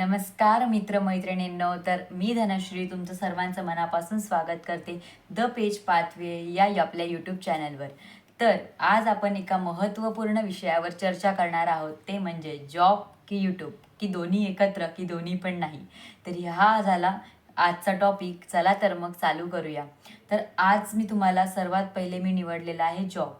नमस्कार मित्रमैत्रिणींनो. तर मी धनश्री तुमचं सर्वांचं मनापासून स्वागत करते द पेज पाथवे या आपल्या यूट्यूब चॅनलवर तर आज आपण एका महत्त्वपूर्ण विषयावर चर्चा करणार आहोत. ते म्हणजे जॉब की यूट्यूब की दोन्ही एकत्र की दोन्ही पण नाही? तर हा झाला आजचा टॉपिक चला तर मग चालू करूया. तर आज मी तुम्हाला सर्वात पहिले मी निवडलेला आहे जॉब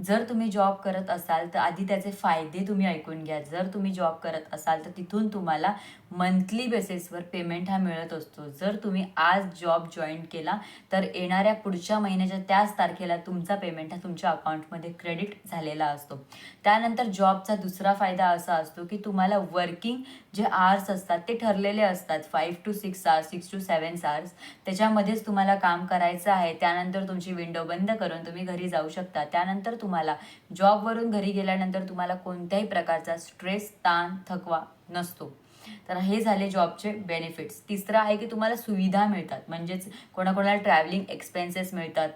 जर तुम्ही जॉब करत असाल तर आधी त्याचे फायदे तुम्ही ऐकून घ्या. जर तुम्ही जॉब करत असाल तर तिथून तुम्हाला मंथली बेसिसवर पेमेंट हा मिळत असतो. जर तुम्ही आज जॉब जॉईन केला तर येणाऱ्या पुढच्या महिन्याच्या त्याच तारखेला तुमचा पेमेंट हा तुमच्या अकाउंटमध्ये क्रेडिट झालेला असतो. त्यानंतर जॉबचा दुसरा फायदा असा असतो की तुम्हाला वर्किंग जे आर्स असतात ते ठरलेले असतात. Five to six hours six to seven hours त्याच्यामध्येच तुम्हाला काम करायचं आहे. त्यानंतर तुमची विंडो बंद करून तुम्ही घरी जाऊ शकता. त्यानंतर तुम्हाला जॉबवरून घरी गेल्यानंतर तुम्हाला कोणत्याही प्रकारचा स्ट्रेस ताण थकवा नसतो. तर हे झाले जॉबचे बेनिफिट्स तिसरं आहे की तुम्हाला सुविधा मिळतात. म्हणजेच कोणाकोणाला ट्रॅव्हलिंग एक्सपेन्सेस मिळतात.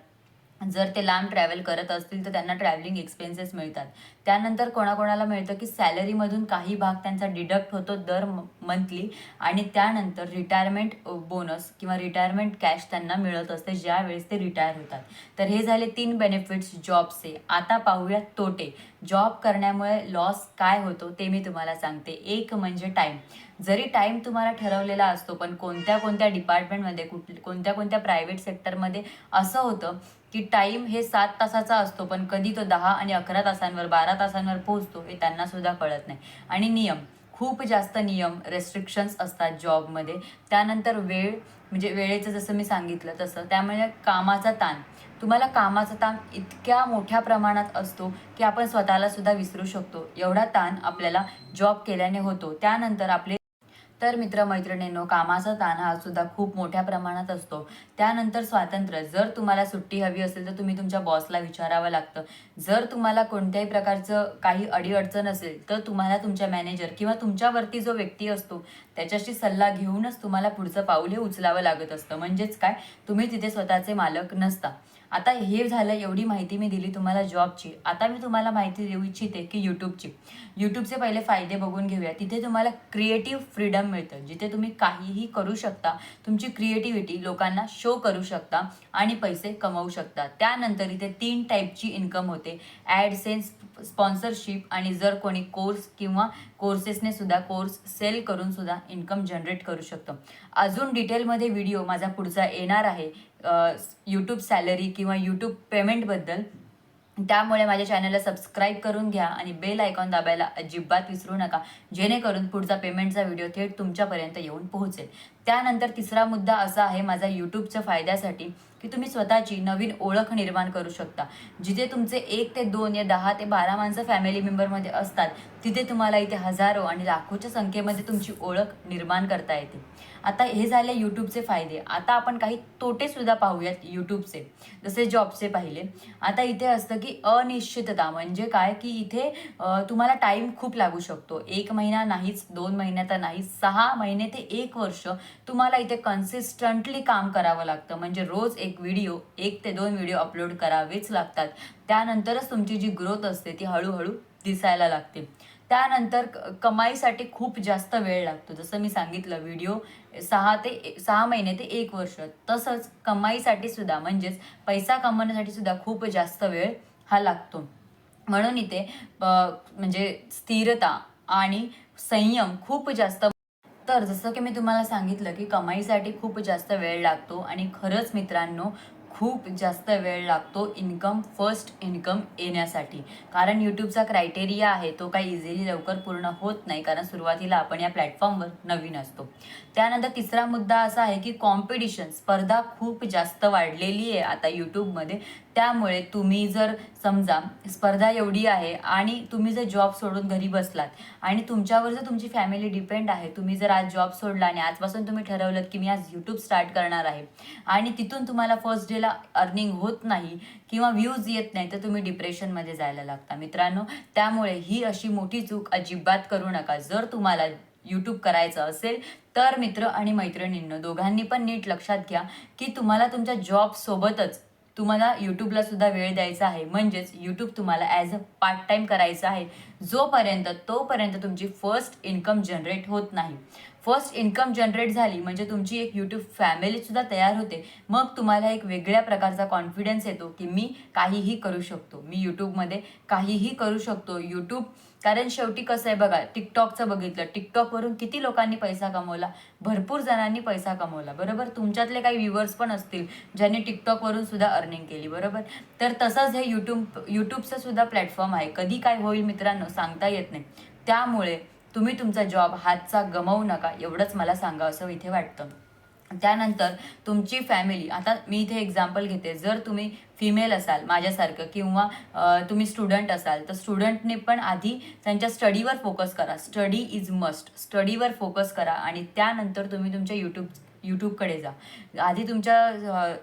जर ते लांब ट्रॅव्हल करत असतील तर त्यांना ट्रॅव्हलिंग एक्सपेन्सेस मिळतात. त्यानंतर कोणाकोणाला मिळतं की सॅलरीमधून काही भाग त्यांचा डिडक्ट होतो दर मंथली आणि त्यानंतर रिटायरमेंट बोनस किंवा रिटायरमेंट कॅश त्यांना मिळत असते ज्यावेळेस ते रिटायर होतात. तर हे झाले तीन बेनिफिट्स जॉबचे आता पाहूया तोटे. जॉब करण्यामुळे लॉस काय होतो ते मी तुम्हाला सांगते. एक म्हणजे टाईम जरी टाईम तुम्हाला ठरवलेला असतो पण कोणत्या कोणत्या डिपार्टमेंटमध्ये कुठ कोणत्या कोणत्या प्रायव्हेट सेक्टरमध्ये असं होतं की टाईम हे सात तासाचा असतो पण कधी तो दहा आणि अकरा तासांवर बारा तासांवर पोहोचतो हे त्यांना सुद्धा कळत नाही. आणि नियम खूप जास्त नियम रेस्ट्रिक्शन्स असतात जॉबमध्ये त्यानंतर वेळ म्हणजे वेळेचं जसं मी सांगितलं तसं त्यामुळे कामाचा ताण. तुम्हाला कामाचा ताण इतक्या मोठ्या प्रमाणात असतो की आपण स्वतःला सुद्धा विसरू शकतो. एवढा ताण आपल्याला जॉब केल्याने होतो. त्यानंतर आपले तर मित्रमैत्रिणींनो कामाचा ताण हा सुद्धा खूप मोठ्या प्रमाणात असतो. त्यानंतर स्वातंत्र्य. जर तुम्हाला सुट्टी हवी असेल तर तुम्ही तुमच्या बॉसला विचारावं लागतं. जर तुम्हाला कोणत्याही प्रकारचं काही अडीअडचण असेल तर तुम्हाला तुमच्या मॅनेजर किंवा तुमच्यावरती जो व्यक्ती असतो त्याच्याशी सल्ला घेऊनच तुम्हाला पुढचं पाऊल हे उचलावं लागत असतं. म्हणजेच काय? तुम्ही तिथे स्वतःचे मालक नसता. आता हे झालं एवढी माहिती मी दिली तुम्हाला जॉबची. आता मी तुम्हाला माहिती देऊ इच्छिते की यूट्यूबची यूट्यूबचे पहिले फायदे बघून घेऊया. तिथे तुम्हाला क्रिएटिव्ह फ्रीडम मिळतं. जिथे तुम्ही काहीही करू शकता तुमची क्रिएटिव्हिटी लोकांना शो करू शकता आणि पैसे कमवू शकता. त्यानंतर इथे तीन टाईपची इन्कम होते. ॲडसेन्स स्पॉन्सरशिप आणि जर कोणी कोर्स किंवा कोर्सेसने सुद्धा कोर्स सेल करून सुद्धा इन्कम जनरेट करू शकतो. अजून डिटेलमध्ये व्हिडिओ माझा पुढचा येणार आहे. यूट्यूब सॅलरी किंवा यूट्यूब पेमेंटबद्दल त्यामुळे माझ्या चॅनलला सबस्क्राईब करून घ्या आणि बेल आयकॉन दाबायला अजिबात विसरू नका. जेणेकरून पुढचा पेमेंटचा व्हिडिओ थेट तुमच्यापर्यंत येऊन पोहोचेल. त्यानंतर तिसरा मुद्दा असा आहे माझा यूट्यूबच्या फायद्यासाठी की तुम्ही स्वतःची नवीन ओळख निर्माण करू शकता. जिथे तुमचे एक ते दोन या दहा ते बारा माणसं फॅमिली मेंबरमध्ये असतात तिथे तुम्हाला इथे हजारो आणि लाखोच्या संख्येमध्ये तुमची ओळख निर्माण करता येते. आता हे झाले यूट्यूबचे फायदे. आता आपण काही तोटेसुद्धा पाहूयात यूट्यूबचे. जसे जॉबचे पाहिले. आता इथे असतं की अनिश्चितता म्हणजे काय? की इथे तुम्हाला टाईम खूप लागू शकतो. एक महिना नाहीच दोन महिन्याचा नाहीच सहा महिने ते एक वर्ष तुम्हाला इथे कन्सिस्टंटली काम करावं लागतं. म्हणजे रोज एक व्हिडिओ एक ते दोन व्हिडिओ अपलोड करावेच लागतात. त्यानंतरच तुमची जी ग्रोथ असते ती हळूहळू दिसायला लागते. त्यानंतर कमाईसाठी खूप जास्त वेळ लागतो. जसं मी सांगितलं व्हिडिओ सहा ते सहा महिने ते एक वर्ष. तसंच कमाईसाठी सुद्धा म्हणजेच पैसा कमवण्यासाठी सुद्धा खूप जास्त वेळ हा लागतो. म्हणून इथे म्हणजे स्थिरता आणि संयम खूप जास्त तर जसं की मी तुम्हाला सांगितलं की कमाईसाठी खूप जास्त वेळ लागतो आणि खरंच मित्रांनो खूप जास्त वेळ लागतो इन्कम फर्स्ट इन्कम येण्यासाठी. कारण यूट्यूबचा क्रायटेरिया आहे तो काही इझिली लवकर पूर्ण होत नाही. कारण सुरुवातीला आपण या प्लॅटफॉर्मवर नवीन असतो. त्यानंतर तिसरा मुद्दा असा आहे की कॉम्पिटिशन स्पर्धा खूप जास्त वाढलेली आहे आता यूट्यूबमध्ये त्यामुळे तुम्ही जर समजा स्पर्धा एवढी आहे आणि तुम्ही जर जॉब सोडून घरी बसलात आणि तुमच्यावर जर तुमची फॅमिली डिपेंड आहे तुम्ही जर आज जॉब सोडला आणि आजपासून तुम्ही ठरवलं की मी आज यूट्यूब स्टार्ट करणार आहे आणि तिथून तुम्हाला फर्स्ट डेला अर्निंग होत नाही किंवा व्ह्यूज येत नाही तर तुम्ही डिप्रेशनमध्ये जायला लागता. मित्रांनो त्यामुळे ही अशी मोठी चूक अजिबात करू नका. जर तुम्हाला यूट्यूब करायचं असेल तर मित्र आणि मैत्रिणींनो दोघांनी पण नीट लक्षात घ्या की तुम्हाला तुमच्या जॉबसोबतच तुम्हाला यूट्यूबला सुद्धा वेळ द्यायचा आहे. म्हणजेच यूट्यूब तुम्हाला ॲज अ पार्ट टाईम करायचं आहे. जोपर्यंत तोपर्यंत तुमची फर्स्ट इन्कम जनरेट होत नाही. फर्स्ट इन्कम जनरेट झाली म्हणजे तुमची एक यूट्यूब फॅमिलीसुद्धा तयार होते मग तुम्हाला एक वेगळ्या प्रकारचा कॉन्फिडन्स येतो की मी काहीही करू शकतो. मी यूट्यूबमध्ये काहीही करू शकतो. यूट्यूब कारण शेवटी कसं आहे बघा टिकटॉकचं बघितलं टिकटॉकवरून किती लोकांनी पैसा कमवला? भरपूर जणांनी पैसा कमवला बरोबर? तुमच्यातले काही व्ह्युअर्स पण असतील ज्यांनी टिकटॉकवरून सुद्धा अर्निंग केली बरोबर? तर तसंच हे यूट्यूब यूट्यूबचं सुद्धा प्लॅटफॉर्म आहे. कधी काय होईल मित्रांनो सांगता येत नाही. त्यामुळे तुम्ही तुमचा जॉब हातचा गमावू नका एवढंच मला सांगावं असं इथे वाटतं. त्यानंतर तुमची फॅमिली आता मी इथे एक्झाम्पल घेते. जर तुम्ही फिमेल असाल माझ्यासारखं किंवा तुम्ही स्टुडंट असाल तर स्टुडंटने पण आधी त्यांच्या स्टडीवर फोकस करा. स्टडी इज मस्ट स्टडीवर फोकस करा आणि त्यानंतर तुम्ही तुमच्या यूट्यूब यूट्यूबकडे जा. आधी तुमच्या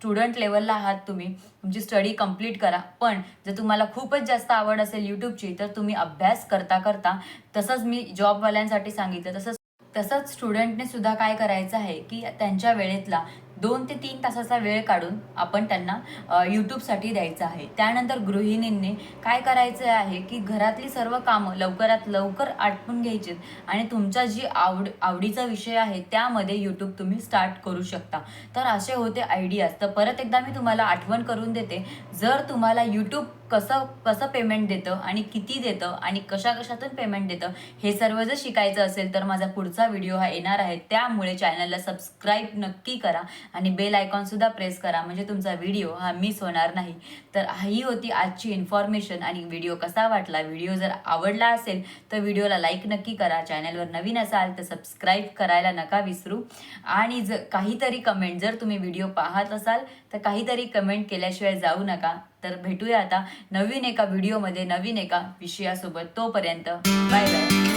स्टुडंट लेवलला आहात तुम्ही तुमची स्टडी कंप्लीट करा. पण जर तुम्हाला खूपच जास्त आवड असेल यूट्यूबची तर तुम्ही अभ्यास करता करता तसंच मी जॉबवाल्यांसाठी सांगितलं तसंच तसंच स्टुडंटने सुद्धा काय करायचं आहे की त्यांच्या वेळेतला दोन ते तीन तासाचा वेळ काढून आपण त्यांना यूट्यूबसाठी द्यायचं आहे. त्यानंतर गृहिणींनी काय करायचं आहे की घरातली सर्व कामं लवकरात लवकर आटपून घ्यायची आणि तुमचा जी आवड आवडीचा विषय आहे त्यामध्ये यूट्यूब तुम्ही स्टार्ट करू शकता. तर असे होते आयडियाज तर परत एकदा मी तुम्हाला आठवण करून देते. जर तुम्हाला यूट्यूब कसं कसं पेमेंट देतं आणि किती देतं आणि कशा कशातून पेमेंट देतं हे सर्व जर शिकायचं असेल तर माझा पुढचा व्हिडिओ हा येणार आहे. त्यामुळे चॅनलला सबस्क्राईब नक्की करा आणि बेल आयकॉनसुद्धा प्रेस करा. म्हणजे तुमचा व्हिडिओ हा मिस होणार नाही. तर ही होती आजची इन्फॉर्मेशन आणि व्हिडिओ कसा वाटला? व्हिडिओ जर आवडला असेल तर व्हिडिओला लाईक नक्की करा. चॅनलवर नवीन असाल तर सबस्क्राईब करायला नका विसरू. आणि जर काहीतरी कमेंट जर तुम्ही व्हिडिओ पाहत असाल तर काहीतरी कमेंट केल्याशिवाय जाऊ नका. तर भेटूया आता नवीन एका व्हिडिओमध्ये नवीन एका विषयासोबत. तोपर्यंत बाय बाय